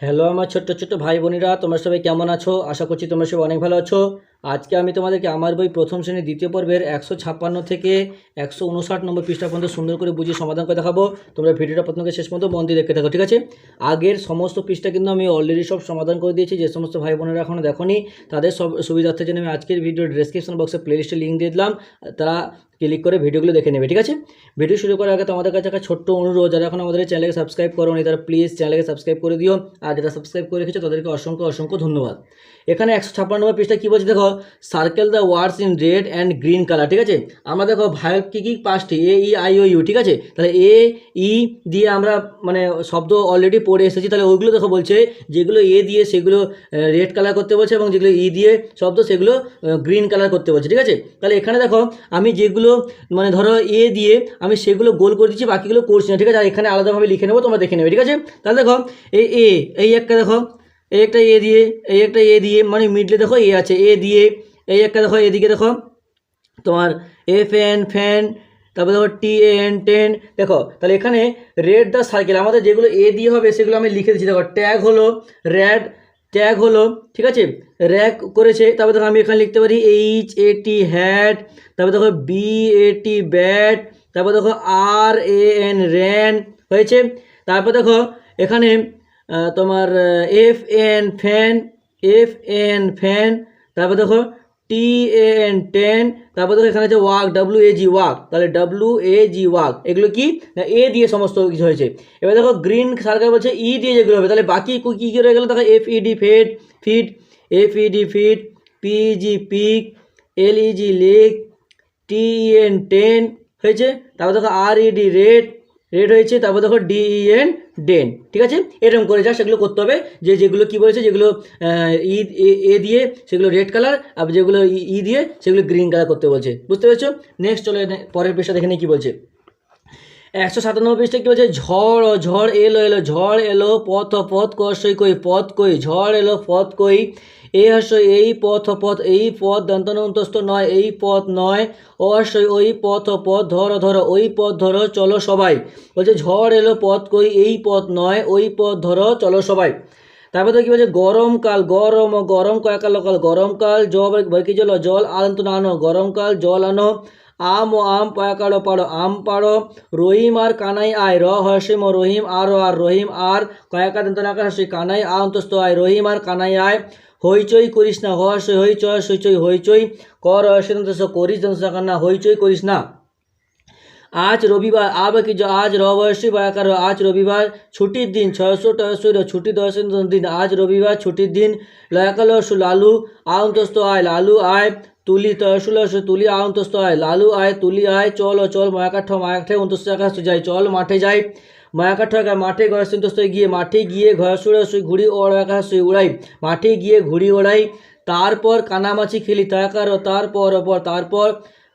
Hello আমার ছোট্ট ছোট্ট ভাই বোনেরা, তোমরা সবাই কেমন আছো? আশা করছি তোমরা সবাই অনেক ভালো আছো। আজকে আমি তোমাদেরকে আমার বই প্রথম শ্রেণির দ্বিতীয় পর্বের একশো ছাপ্পান্ন থেকে একশো উনষাট নম্বর পৃষ্ঠা পর্যন্ত সুন্দর করে বুঝিয়ে সমাধান করে দেখাবো। তোমরা ভিডিওটা প্রথম থেকে শেষ পর্যন্ত দিয়ে দেখতে থাকো, ঠিক আছে? আগের সমস্ত পৃষ্ঠা কিন্তু আমি অলরেডি সব সমাধান করে দিয়েছি, যে সমস্ত ভাই বোনেরা এখনও দেখোনি, তাদের সব সুবিধার্থের জন্য আমি আজকের ভিডিও ডেসক্রিপশন বক্সে প্লেলিস্টে লিঙ্ক দিয়ে দিলাম, তারা ক্লিক করে ভিডিওগুলো দেখে নেবে, ঠিক আছে? ভিডিও শুরু করার আগে তোমাদের কাছে একটা ছোট্ট অনুরোধ, যারা এখন আমাদের চ্যানেলকে সাবস্ক্রাইব করো নি তারা প্লিজ চ্যানেলকে সাবস্ক্রাইব করে দিও, আর যারা সাবস্ক্রাইব করে রেখেছো তাদেরকে অসংখ্য অসংখ্য ধন্যবাদ। এখানে একশো ছাপ্পান্ন নম্বর পৃষ্ঠা কী বলছে দেখো circle the words in red and green colour ঠিক আছে? আমরা দেখো ভাইব কী কী পাঁচটি? এ, ই, আই, ও, ইউ, ঠিক আছে? তাহলে এ, ই দিয়ে আমরা মানে শব্দ অলরেডি পড়ে এসেছি। তাহলে ওইগুলো দেখো বলছে, যেগুলো এ দিয়ে সেগুলো রেড কালার করতে বলছে এবং যেগুলো ই দিয়ে শব্দ সেগুলো গ্রিন কালার করতে বলছে, ঠিক আছে? তাহলে এখানে দেখো আমি যেগুলো মানে ধরো এ দিয়ে আমি সেগুলো গোল করে দিচ্ছি, বাকিগুলো করছি না, ঠিক আছে? আর এখানে আলাদাভাবে লিখে নেব, তোমরা দেখে নেবে, ঠিক আছে? তাহলে দেখো, এই এ এই একটা দেখো এই একটা এ দিয়ে, এই একটা এ দিয়ে মানে মিডলে দেখো এ আছে, এ দিয়ে, এই একটা দেখো এদিকে দেখো, তোমার এফ এন ফ্যান তারপর দেখো টি এন টেন দেখো, তাহলে এখানে রেড দ্য সার্কেল আমাদের যেগুলো এ দিয়ে হবে সেগুলো আমি লিখে দিচ্ছি, দেখো ট্যাগ হলো র্যাড ট্যাগ হলো, ঠিক আছে? র্যাক করেছে, তারপর দেখো আমি এখানে লিখতে পারি এইচ এ টি হ্যাট তারপর দেখো বি এ টি ব্যাট তারপর দেখো আর এ এন র্যান হয়েছে? তারপর দেখো, এখানে তোমার F N fan F N fan তারপর দেখো টি এন টেন তারপর দেখো এখানে আছে walk W A G walk তাহলে ডাব্লিউ এ জি ওয়াক এগুলো কি? এ দিয়ে সমস্ত কিছু হয়েছে। এবার দেখো গ্রিন সার্কেল বলছে ই দিয়ে যেগুলো হবে, তাহলে বাকি কী কী রয়ে গেলো? দেখো F E D fed fit F E D fit P G pick L E G leg T N ten হয়েছে? তারপর দেখো আর ই ডি রেড হয়েছে, তারপর দেখো ডি এন ডেন ঠিক আছে? এরকম করে যা সেগুলো করতে হবে। যে যেগুলো কি বলেছে, যেগুলো ই এ- এ দিয়ে সেগুলো রেড কালার আর যেগুলো ই- ই দিয়ে সেগুলো গ্রিন কালার করতে বলছে। বুঝতে পেরেছ? নেক্সট চলে পরের পেশা দেখে নিয়ে কী বলছে। একশো সাতানব্বই পৃষ্ঠা কী বলছে? ঝড়, ও ঝড় এলো এলো, ঝড় এলো, পথ পথ কষই কই, পথ, কই, ঝড় এলো, পথ, কই এই হাস্যই এই পথ পথ, এই পথ দন্তনন্তস্ত নয়, এই পথ নয় অবশ্যই ওই পথ পথ, ধরো ধরো, ওই পথ, ধরো, চলো সবাই, বলছে ঝড় এলো, পথ, কই, এই পথ নয়, ওই পথ, ধরো, চলো সবাই, তারপরে তো কি বলছে গরমকাল গরম গরম কয়েকাল কাল গরমকাল জল বরকি জল জল আনতো না আনো গরমকাল জল আনো আম ও আম পাকাড়ো পাড়ো আম পাড়ো রহিম আর কানাই আয় র হসিম ও রহিম আর আর রহিম আর কয়েকা দন্ত নাকার হসি কানাই আ অন্তস্ত আয় রহিম আর কানাই আয় হইচই করিস না হসই হই চয় সইচই হইচই কর হসি করিস দন্ত কান্না হইচই করিস না আজ রবিবার আব কি আজ রবয়সী বায়াকার আজ রবিবার ছুটির দিন ছয়শো টয়শোর ছুটি দশ দিন আজ রবিবার ছুটির দিন লয়াকাল লালু আউন্তস্ত আয় লালু আয় তুলি তয়সুল তুলি অন্তস্থ আয়। লালু আয়, তুলি আয়, চল ও চল, মায়াকাঠ, মায়াকাঠে অন্তস্থ আকাশ যাই। চল, মাঠে যাই। মায়াকাঠ মাঠে গয়সন্তস্ত গিয়ে মাঠে গিয়ে ঘয়সুড়ে শুই ঘুড়ি ওড়াকাশ শুই উড়াই। মাঠে গিয়ে ঘুড়ি ওড়াই। তারপর কানামাছি খেলি তাকার তারপর ওপর তারপর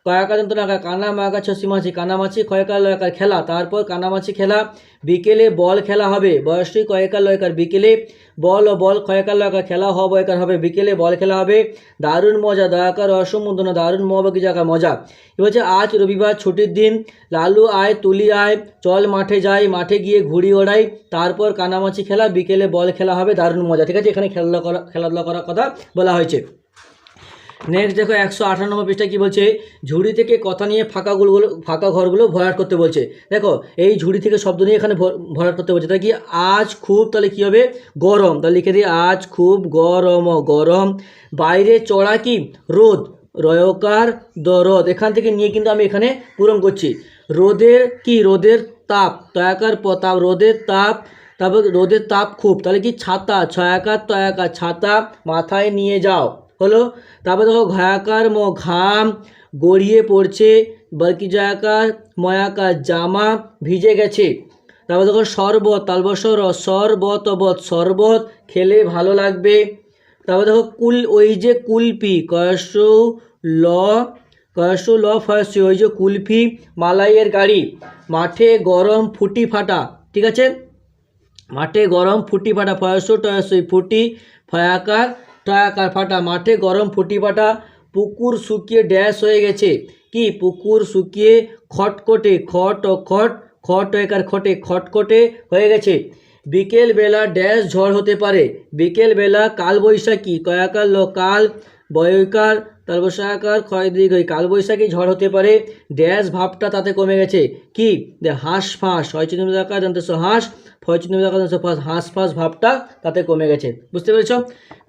কয়াকা যন্ত্রণা কানা মাকা ছসি মাছি কানামাছি কয়েকার লয়কার খেলা। তারপর কানামাছি খেলা, বিকেলে বল খেলা হবে। বয়সী কয়েকার লয়কার বিকেলে বল ও বল কয়েকার লয়কার খেলা হব একার হবে। বিকেলে বল খেলা হবে। দারুণ মজা, দয়াকার অসমুদ্র দারুণ মহবাকি জায়গা, মজা। এ বলছে আজ রবিবার ছুটির দিন। লালু আয়, তুলি আয়, চল মাঠে যাই, মাঠে গিয়ে ঘুড়ি ওড়াই, তারপর কানামাছি খেলা, বিকেলে বল খেলা হবে, দারুণ মজা। ঠিক আছে, এখানে খেলাধুলা করা খেলাধুলা করার কথা বলা হয়েছে। নেক্সট দেখো একশো আটানব্বই পৃষ্ঠা কী বলছে? ঝুড়ি থেকে কথা নিয়ে ফাঁকাগুলো ফাঁকা ঘরগুলো ভরাট করতে বলছে। দেখো, এই ঝুড়ি থেকে শব্দ নিয়ে এখানে ভরাট করতে বলছে। তাহলে কি আজ খুব, তাহলে কী হবে? গরম। তাহলে লিখে দিই, আজ খুব গরম গরম। বাইরে চড়া কি? রোদ। রয়কার দরদ। এখান থেকে নিয়ে কিন্তু আমি এখানে পূরণ করছি। রোদের কি? রোদের তাপ। তয়াকার তাপ রোদের তাপ। তারপর রোদের তাপ খুব। তাহলে কি? ছাতা। ছয়াকার তয়াকার ছাতা মাথায় নিয়ে যাও। হলো, তারপর দেখো ঘয়াকার ম, ঘাম, গড়িয়ে পড়ছে বাকি জয়াকার, ময়াকার জামা ভিজে গেছে। তারপর দেখো শরবত, তালবসর শরবত বত শরবত খেলে ভালো লাগবে। তারপর দেখো কুল, ওই যে কুলপি কয়সৌ ল কয়সৌ ল ফয়সি ওই যে কুলফি মালাইয়ের গাড়ি। মাঠে গরম ফুটি ফাটা, ঠিক আছে? মাঠে গরম ফুটি ফাটা, ফয়সো টয়সই ফুটি, ফয়াকার টয়াকার ফাটা, মাঠে গরম ফুটি ফাটা পুকুর শুকিয়ে ড্যাশ হয়ে গেছে। কি পুকুর শুকিয়ে খটকটে খট ও খট খট একার খটে খটকটে হয়ে গেছে। বিকেল বেলা ড্যাশ ঝড় হতে পারে। বিকেল বেলা কালবৈশাখী কয়াকার লোকাল বয়কার তালবসাকার ক্ষয় দীর্ঘ কালবৈশাখী ঝড় হতে পারে। ড্যাশ ভাবটা তাতে কমে গেছে। কি? হাঁস ফাঁস, হয় চিন্তা হাঁস। ফয় চিহ্নকার যন্ত্র ফাঁস, হাঁস ফাঁস ভাবটা তাতে কমে গেছে। বুঝতে পেরেছ?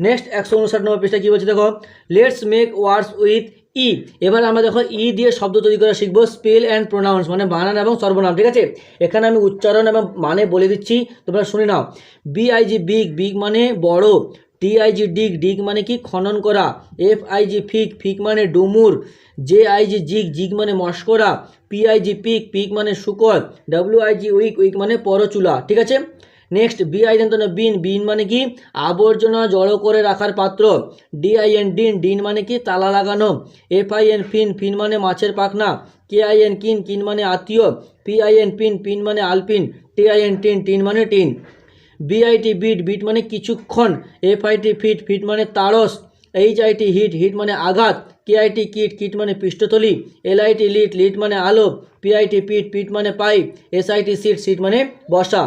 নেক্সট একশো উনষাট নম্বর পৃষ্ঠা কী বলছে দেখো? Let's make words with E এবার আমরা দেখো ই দিয়ে শব্দ তৈরি করা শিখব স্পেল অ্যান্ড প্রোনাউন্স মানে বানান এবং সর্বনাম, ঠিক আছে? এখানে আমি উচ্চারণ এবং মানে বলে দিচ্ছি, তোমরা শুনে নাও। বিআইজি বিগ বিগ মানে বড় টিআইজি ডিগ ডিগ মানে কি? খনন করা। এফ আইজি ফিক ফিক মানে ডুমুর। জে আইজি জিগ জিগ মানে মস্করা। পিআইজি পিক পিক মানে শুকর। ডাব্লিউ আইজি উইক উইক মানে পরচুলা। ঠিক আছে? নেক্সট বিআইএন তো না বিন। বিন মানে কি? আবর্জনা জড়ো করে রাখার পাত্র। ডিআইএন ডিন ডিন মানে কি? তালা লাগানো। এফ এফআইএন ফিন ফিন মানে মাছের পাখনা। কে কেআইএন কিন কিন মানে আত্মীয়। পিআইএন পিন পিন মানে আলপিন। টিআইএন টিন টিন মানে টিন। বিআইটি বিট বিট মানে কিছুক্ষণ এফআইটি ফিট ফিট মানে তারস এইচআইটি হিট হিট মানে আঘাত কেআইটি কিট কিট মানে পৃষ্ঠতলী এলআইটি লিট লিট মানে আলো পিআইটি পিট পিট মানে পাইপ এসআইটি সিট সিট মানে বসা।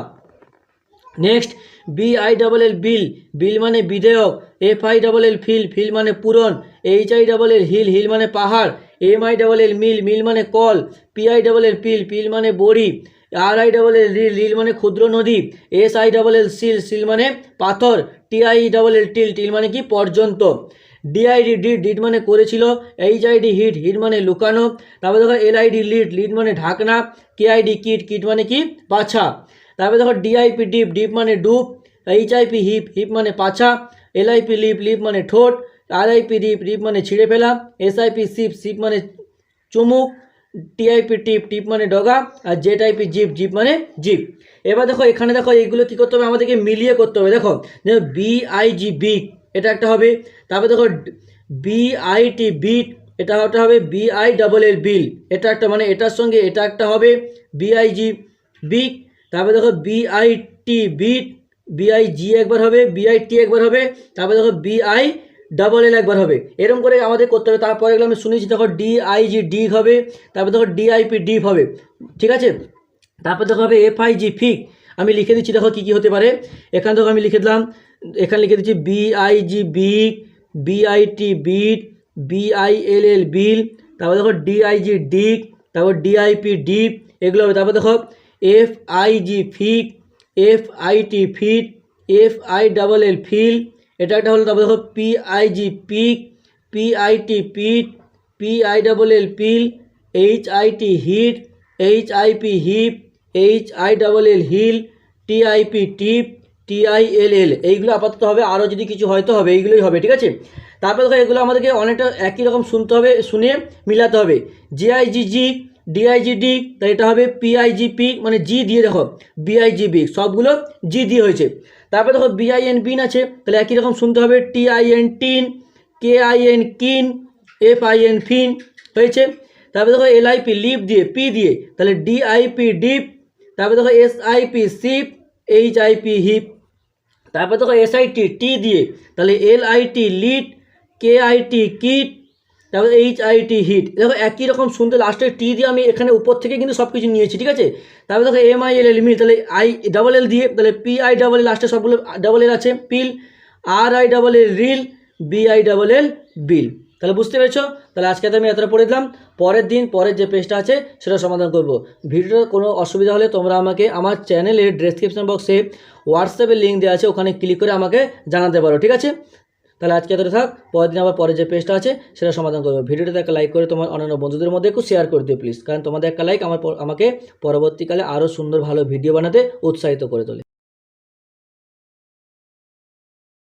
Next B I double L bill bill মানে বিধেয়ক F I double L fill fill মানে পূরণ H I double L hill hill মানে পাহাড় M I double L mill mill মানে call P I double L pill pill মানে বড়ি। R I double L rill rill মানে ক্ষুদ্র নদী S I double L sill sill মানে পাথর T I double L till till মানে কি? পর্যন্ত। ডিআইডি ডিড ডিড মানে করেছিল এইচ আইডি হিট হিট মানে লুকানো, তারপরে দেখো এলআইডি লিড লিড মানে ঢাকনা কেআইডি কিট কিট মানে কি? পাছা। তারপরে দেখো ডিআইপি ডিপ ডিপ মানে ডুব এইচআইপি হিপ হিপ মানে পাছা এলআইপি লিপ লিপ মানে ঠোঁট আর আরআইপি রিপ রিপ মানে ছিঁড়ে ফেলা এসআইপি সিপ সিপ মানে চুমুক টিআইপি টিপ টিপ মানে ডগা, আর Z I P zip zip মানে জিপ এবার দেখো, এখানে দেখো, এইগুলো কী করতে হবে? আমাদেরকে মিলিয়ে করতে হবে। দেখো বিআইজি বিগ এটা একটা হবে। তারপরে দেখো বিআইটি বিট এটা একটা হবে বিআই ডাবল এল বিল এটা একটা মানে এটার সঙ্গে এটা একটা হবে বিআইজি বিগ তারপরে দেখো বিআইটি বিট বিআইজি একবার হবে বিআইটি একবার হবে। তারপরে দেখো বিআই ডাবল এল একবার হবে। এরকম করে আমাদের করতে হবে। তারপরে এগুলো আমি শুনেছি, দেখো ডিআইজি ডি হবে। তারপর দেখো ডিআইপি ডিপ হবে। ঠিক আছে? তারপর দেখো হবে এফআইজি ফিক আমি লিখে দিচ্ছি, দেখো কী কী হতে পারে। এখান থেকে আমি লিখে দিলাম, এখানে লিখে দিচ্ছি B I G big B I T bit B I L L bill তারপর দেখো ডিআইজি ডিক তারপর ডিআইপি ডিপ এগুলো হবে। তারপর দেখো F I G fig F I T fit F I double L fill এটা একটা হলো তারপর দেখো P I G pig P I T pit P I double L pill H I T hit H I P hip H I double L hill T I P tip T I L L এইগুলো আপাতত হবে। আরও যদি কিছু হয়তো হবে, এইগুলোই হবে, ঠিক আছে? তারপর দেখো এগুলো আমাদেরকে অনেকটা একই রকম শুনতে হবে, শুনে মিলাতে হবে। জিআইজি জি ডিআইজি ডি তাই এটা হবে পিআইজিপি মানে জি দিয়ে দেখো বিআইজি বি সবগুলো জি দিয়ে হয়েছে। তারপরে দেখো বিআইএন বিন আছে, তাহলে একই রকম শুনতে হবে T I N tin K I N kin F I N fin হয়েছে। তারপরে দেখো এলআইপি লিপ দিয়ে পি দিয়ে, তাহলে ডিআইপি ডিপ তারপরে দেখো S I P sip H I P hip তারপর দেখো এসআইটি টি দিয়ে, তাহলে L I T lit K I T kit তারপরে এইচ আই টি হিট দেখো একই রকম শুনতে লাস্টে টি দিয়ে আমি এখানে উপর থেকে কিন্তু সব কিছু নিয়েছি, ঠিক আছে? তারপরে দেখো এম আই এল এল মিল, তাহলে আই ডাবল এল দিয়ে, তাহলে পি আই ডাবল এল লাস্টে সবগুলো ডাবল এল আছে pill R I double L rill B I double L bill তাহলে বুঝতে পেরেছ? তাহলে আজকে তো আমি এতটা পড়ে দিলাম। পরের দিন, পরের যে পেজটা আছে, সেটা সমাধান করব। ভিডিওর কোনো অসুবিধা হলে তোমরা আমাকে আমার চ্যানেলের ডেসক্রিপশন বক্সে হোয়াটসঅ্যাপের লিঙ্ক দেওয়া আছে, ওখানে ক্লিক করে আমাকে জানাতে পারো, ঠিক আছে? তাহলে আজকে এতটা থাক, পরের দিন আবার পরে যে পেজটা আছে, সেটা সমাধান করবে। ভিডিওটাতে একটা লাইক করে তোমার অন্যান্য বন্ধুদের মধ্যে একটু শেয়ার করে দিও প্লিজ কারণ তোমাদের একটা লাইক আমার আমাকে পরবর্তীকালে আরও সুন্দর ভালো ভিডিও বানাতে উৎসাহিত করে তোলে।